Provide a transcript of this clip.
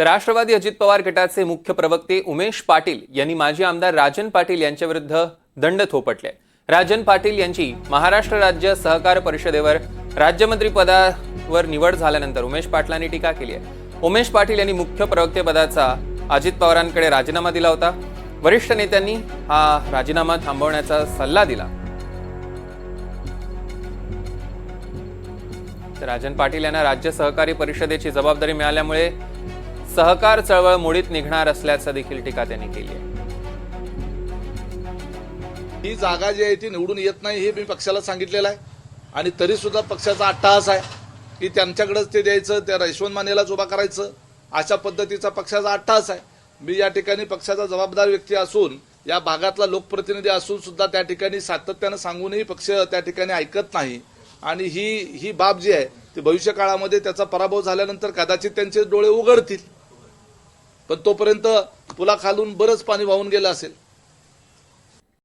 तर राष्ट्रवादी अजित पवार गटाचे मुख्य प्रवक्ते उमेश पाटील यांनी माजी आमदार राजन पाटील यांच्याविरुद्ध दंड थोपटले. राजन पाटील यांची महाराष्ट्र राज्य सहकार परिषदेवर राज्यमंत्री पदावर निवड झाल्यानंतर उमेश पाटलांनी टीका केली आहे. उमेश पाटील यांनी मुख्य प्रवक्तेपदाचा अजित पवारांकडे राजीनामा दिला होता. वरिष्ठ नेत्यांनी हा राजीनामा थांबवण्याचा सल्ला दिला. राजन पाटील यांना राज्य सहकारी परिषदेची जबाबदारी मिळाल्यामुळे सहकार चळवळ मोडीत निघणार असल्याचं देखील टीका त्यांनी केली आहे. ही जागा जी आहे ती निवडून येत नाही हे मी पक्षाला सांगितलेलं आहे. आणि तरी सुद्धा पक्षाचा अट्टहास आहे की त्यांच्याकडेच ते द्यायचं त्या यशवंत मानेलाच उभा करायचं. अशा पद्धतीचा पक्षाचा अट्टहास आहे. मी या ठिकाणी पक्षाचा जबाबदार व्यक्ती असून या भागातला लोकप्रतिनिधी असून सुद्धा त्या ठिकाणी सातत्यानं सांगूनही पक्ष त्या ठिकाणी ऐकत नाही. आणि ही ही बाब जी आहे ती भविष्य काळामध्ये त्याचा पराभव झाल्यानंतर कदाचित त्यांचे डोळे उघडतील. पण तोपर्यंत पुलाखालून बरंच पाणी वाहून गेलं असेल.